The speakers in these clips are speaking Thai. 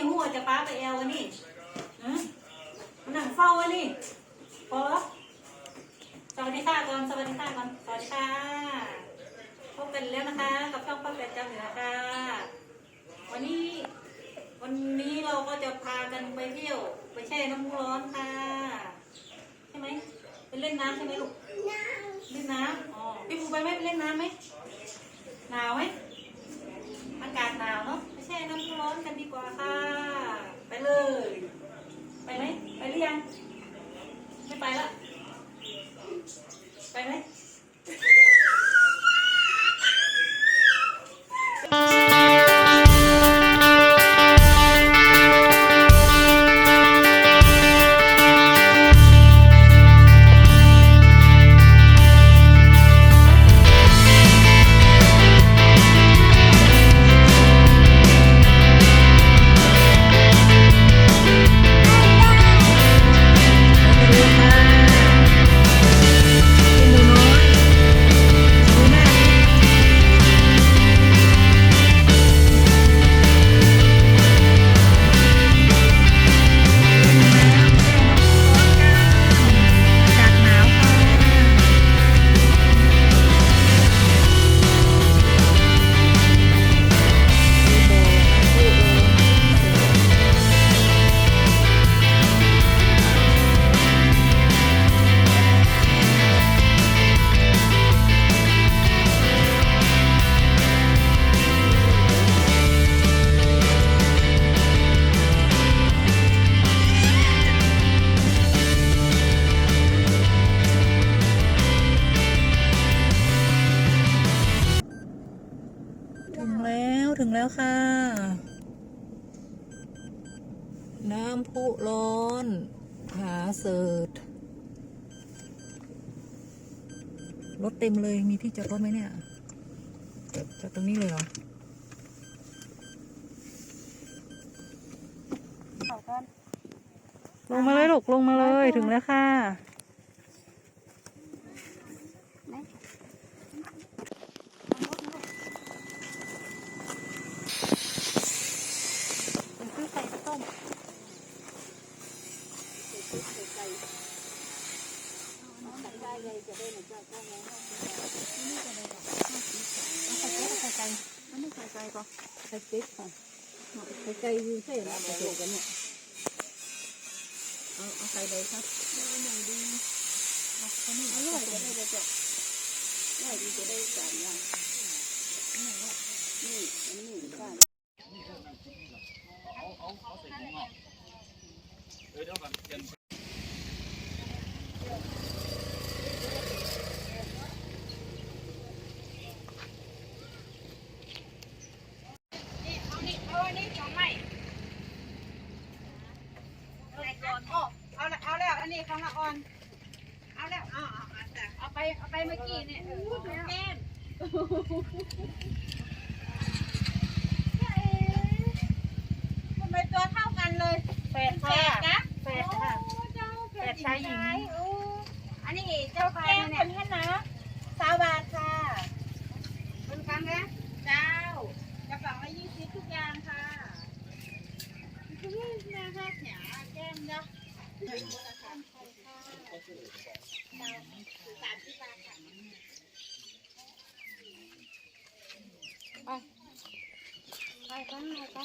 นี่หัวจะป้าไปแอลวะนี่ฮะมันนั่งเฝ้าวะนี่พอแล้วสวัสดีค่ะก่อนสวัสดีค่ะก่อนสวัสดีค่ะพบกันแล้วนะคะ กับช่องป้าเป็ดจำเหนือค่ะวันนี้ วันนี้เราก็จะพากันไปเที่ยว ไปแช่น้ำร้อนค่ะ ใช่ไหมไปเล่นน้ำใช่ไหมลูกเล่นน้ำอ๋อพี่ภูไปไหมไปเล่นน้ำไหมหนาวไหมอากาศหนาวเนาะ ช่น้ำพุร้อนกันดีกว่าค่ะ ไปเลย ไปไหม ไปหรือยัง ไม่ไปละ ไปไหม เสิร์ตรถเต็มเลยมีที่จอดรถไหมเนี่ยจอดตรงนี้เลยเหรอลงมาเลยลูกลงมาเลยถึงแล้วค่ะ เป็นซื้อไข่ข้าวต้ม ไข่ไก่ไข่ไก่มันไม่ไข่ไก่ก็ไข่เป็ดค่ะไข่ไก่ยูเซ่นะผสมกันเนี่ยเอาเอาไข่ใดครับอย่างดีเอาขนมอร่อยจะได้จะจะอร่อยดีจะได้สามอย่างนี่อันนี้หนึ่งก้านเอาละเอาแล้วอันนี้ของละออน เอาแล้วเอาเอาเอาจ้ะเอาไปเอาไปเมื่อกี้เนี่ยเออแก้มทำไมตัวเท่ากันเลยแปดแฝค่ะ ดนะแปดค่ะโอ้เจ้าแฝดชายหญิง โอ้อันนี้เจ้าแก้มคนนี้นะสาวบาทค่ะเป็นกันนะเจ้ากระเป๋าละยี่สิบทุกอย่างค่ะคุณแม่ค่ะแหนแก้มเนาะ ไปไปไปไป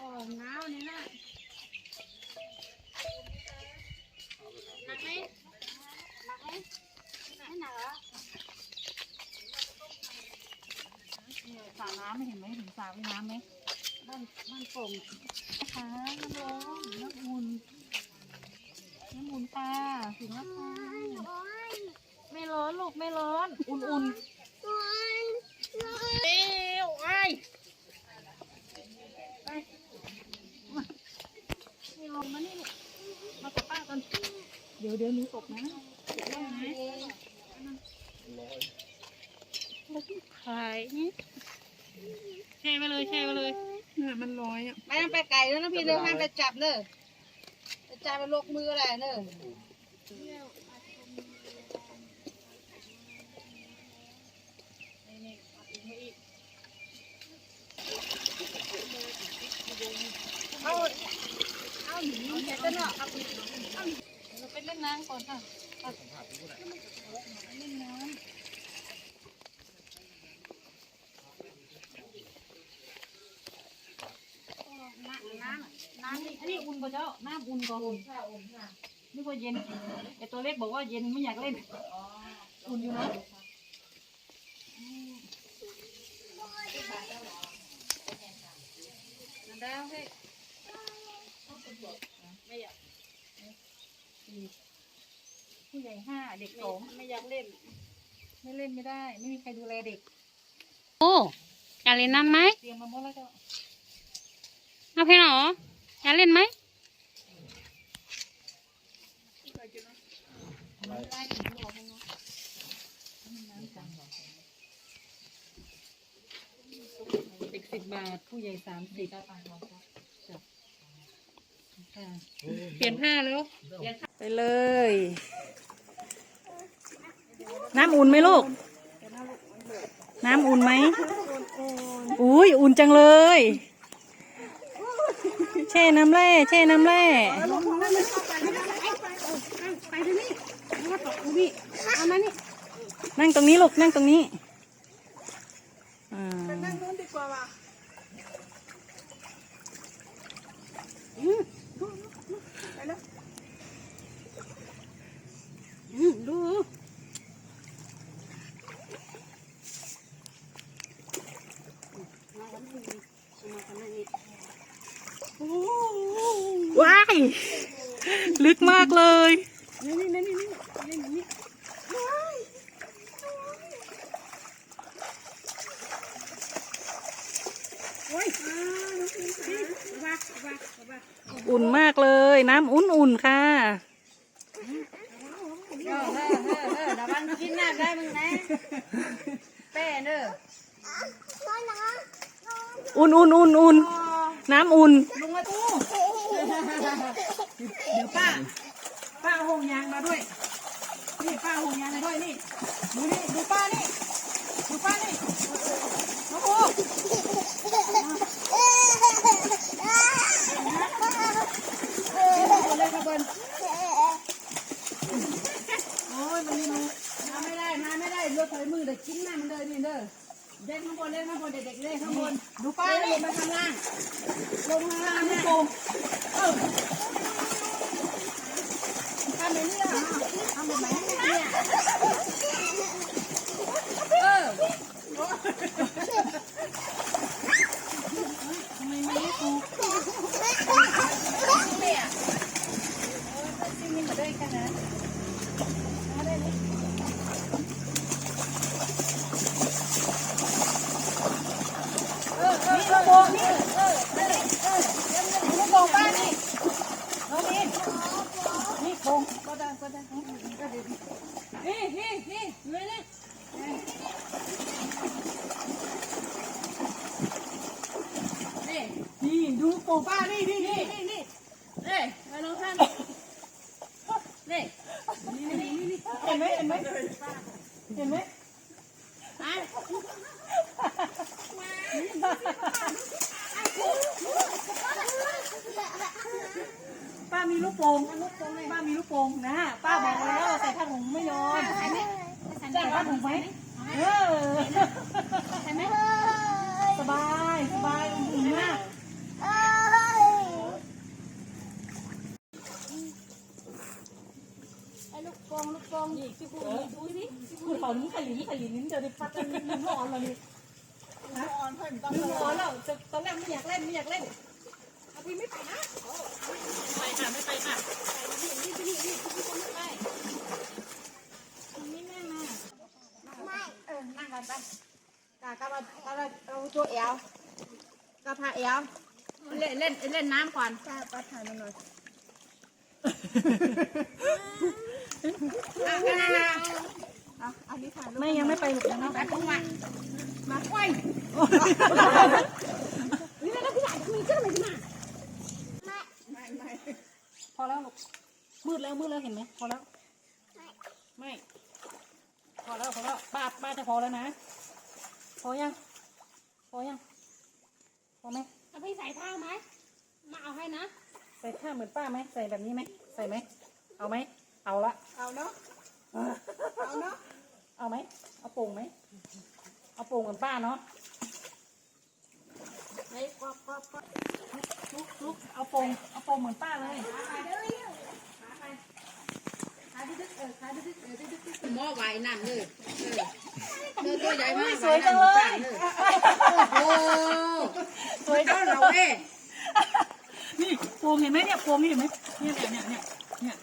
อ๋อหนาวนี่นะหนักไหมหนักไหมไม่หนักเหรอ สระน้ำไม่เห็นไหมเห็นสระว่ายน้ำไหมบ้านบ้านโป่งนะคะน้ำร้อนน้ำอุ่นน้ำอุ่นค่ะถึงแล้วค่ะไม่ร้อนลูกไม่ร้อน อุ่นๆเอ้วไอ้ไปมานี่ลงมานี่ลูกมากับป้ากันเดี๋ยวเดี๋ยวหนูตกนะเดี๋ยวนะขายนี่ แช่ไปเลยแช่ไปเลยเน่ะมันลอยอะไม่ต้องไปไกลแล้วนะพี่เด้อห้ามไปจับเด้อไปจับมันลกมืออะไรเด้อเอาเอาหนีเดี๋ยวจะเนาะเอาหนีเราไปเล่นน้ำก่อนค่ะเล่นน้ำำนี่อันนี้อุ่นป่ะเจ้าน้ำอุ่นก่อนอุ่นนึกว่าเย็นไอตัวเล็กบอกว่าเย็นไม่อยากเล่นอุ่นอยู่เนาะน้ำแล้วเฮ้ยผู้ใหญ่ห้าเด็กสองไม่อยากเล่น ไม่เล่นไม่ได้ ไม่มีใครดูแลเด็ก โอ้อยากเล่นน้ำไหมเตรียมมาหมดแล้วเจ้าเอาพี่หนออยากเล่นไหม เด็กสิบบาท ผู้ใหญ่สามสิบจ้ะค่ะเปลี่ยนผ้าแล้วไปเลย น้ำอุ่นไหมลูก น้ำอุ่นไหมอุ้ยอุ่นจังเลย แช่น้ำแร่แช่น้ำแร่ ไปทางนี้แล้วก็ตกนี่ เอามานี่นั่งตรงนี้ลูกนั่งตรงนี้อ่านั่งนู้นดีกว่าว่ะไปแล้วดูว้าย ลึกมากเลย นี่นี่นี่นี่นี่นี่ อุ่นมากเลย น้ำอุ่นๆค่ะเออเออเออเอระวังกินน้ำได้มึงนะแป้เด้ออุ่นอุ่นอุ่นอุ่นน้ำอุ่นลุงมาตู้เดี๋ยวป้า ป้าห่วงยางมาด้วย นี่ป้าห่วงยางมาด้วยนี่ ดูนี่ ดูป้านี่ ดูป้านี่โอ้โหค นเลยขบวนโอ้ยมันนี่มันมาไม่ได้มาไม่ได้รถถอยมือเด็กกินน้ำมันเดินนี่เด้อเด็กข้างบนเล่นข้างบนเด็กๆเล่นข้างบนดูป้านี่ลงมาข้างล่างลงข้างล่างนี่โกงเออทำแบบนี้เหรอทำแบบไหนเนี่ยเออทำไมไม่ให้ถูกเนี่ย ซิมินมาด้วยกันนะมาได้เลยเออเออลูกโป่งนี่เออนั่นแหละเออลูกโป่งป้านี่เอานี่นี่โป่งก็ได้ก็ได้ก็ดีนี่นี่นี่อยู่นี่นนี่ดูลูโป่งป้านี่นี่นี่นี่นี่นี่มาลองท่าน นี่เห็นไหมเห็นไหมเห็นไหมอะป้ามีลูกโป่งป้ามีลูกโป่งนะป้าบอกแล้วใส่ผ้าถุงไม่ยอมใส่ผ้าถุงไหมเออเห็นไหมสบายสบายอุ่นมาก ไอ้ลูกโป่งลูกโป่งนี่พี่พูดดูสิพูดเขาลิ้นขลิ้นขลิ้นเดี๋ยวด้พัดกันลิ้นร้อนแล้วนี่อ่อนเพิ่มต้องนร้อนแล้วจะตอนแรกไม่อยากเล่นไม่อยากเล่นเอาพี่ไม่ไปนะไปค่ะไม่ไปค่ะไปนี่นี่นี่นี่พี่คนไม่ไปนี่แม่มาไม่เออนั่งก่อนไปกากลับมาเอาเอาตัวเอวกะพาเอวเล่นเล่นเล่นน้ำก่อนป้าป้าถ่ายมาหน่อย ไม่ยังไม่ไปหรอกนะไปตรงมามาควายนี่แล้วพี่ใหญ่มีเจ้าอะไมาไม่ไม่พอแล้วลูกมืดแล้วมืดแล้วเห็นไหมพอแล้ว ไม่ พอแล้วพอแล้วป้าป้าจะพอแล้วนะ พอยัง พอยัง พอไหมเอาพี่ใส่ผ้าไหมมาเอาให้นะ ใส่ผ้าเหมือนป้าไหมใส่แบบนี้ไหมใส่ไหมเอาไหม เเอาละ เอาเนาะ เอาเนาะ เอาไหม เอาโป่งไหม เอาโป่งกับป้าเนาะไอ้ควับควับควับลุกลุกเอาโป่งเอาโป่งเหมือนป้าเลยหม้อไว้นั่นเลยเออตัวใหญ่มากสวยจังเลยโอ้โหสวยจังเลเรายเอ้นี่โป่งเห็นไหมเนี่ยโป่งนี่เห็นไหมเนี่ยเนี่ยเนี่ยเนี่ย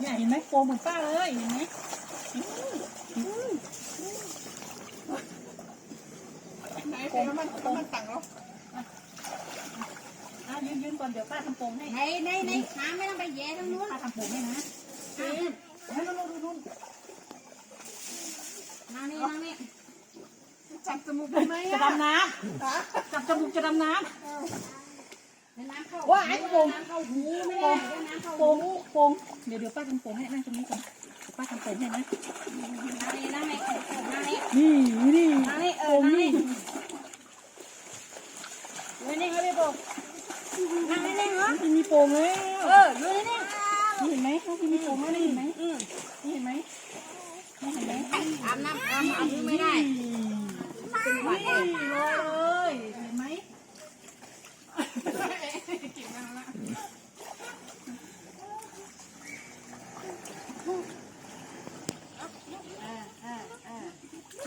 เนี่ยเห็นไหมโป่งเหมือนป้าเลยเห็นไหมอืมอืมไหนเป็นน้ำมันน้ำมันตังเหรออะยืนยืนก่อนเดี๋ยวป้าทำโป่งให้ไหนไหนไหนน้ำไม่ต้องไปแย่ตรงนู้นป้าทำโป่งให้นะนู่นนู่นนู่นมานี่มานี่จับจมูกได้ไหมจะดำน้ำจับจมูกจะดำน้ให้น้ำเข้าำ ว้าไอ้โป่งน้ำเข้าหูไม่ได้ให้น้ำเข้าหูโป่งโป่งเดี๋ยวเดี๋ยวป้าทำโป่งให้นั่งตรงนี้ก่อนเดี๋ยวป้าทำโป่งให้นะมานี่นะแม่มานี่นี่นี่มานี่เอโป่องมานี่นี่นี่เขาเรียกบอกนั่งนี่เหรอมันมีโป่งแล้วเอออยู่นี่นี่นี่เห็นไหมเขามีโป่งแล้วนี่เห็นไหมนี่เห็นไหมนี่เห็นไหมอาบน้ำอาบอาบไม่ได้ นี่ลอยเลยเห็นไหม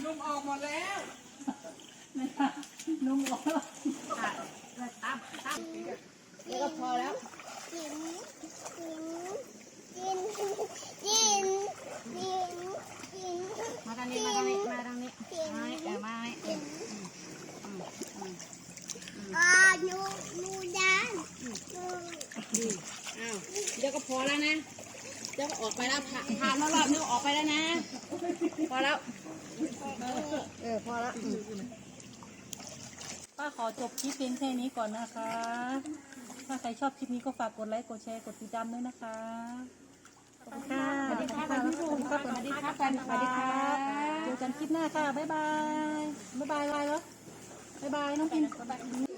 นุ่มออกหมดแล้วนะคะนุ่มออกแล้วตับตับนี่ก็พอแล้วกินกินกินกินกินมาทางนี้มาทางนี้มาทางนี้มาเดี๋ยวมานี่อ่านูนูดันนูอ้าวเดี๋ยวก็พอแล้วนะเดี๋ยวก็ออกไปแล้วผ่านผ่านมารอบนึงออกไปแล้วนะ พอแล้ว เออพอแล้วป้าขอจบคลิปเพียงแค่นี้ก่อนนะคะ ถ้าใครชอบคลิปนี้ก็ฝากกดไลค์ กดแชร์ กดติดตามด้วยนะคะขอบคุณค่ะสวัสดีค่ะคุณผู้ชมครับสวัสดีครับกันสวัสดีครับเจอกันคลิปหน้าค่ะ บ๊ายบาย บ๊ายบายบายแล้วบ๊ายบาย น้องพิม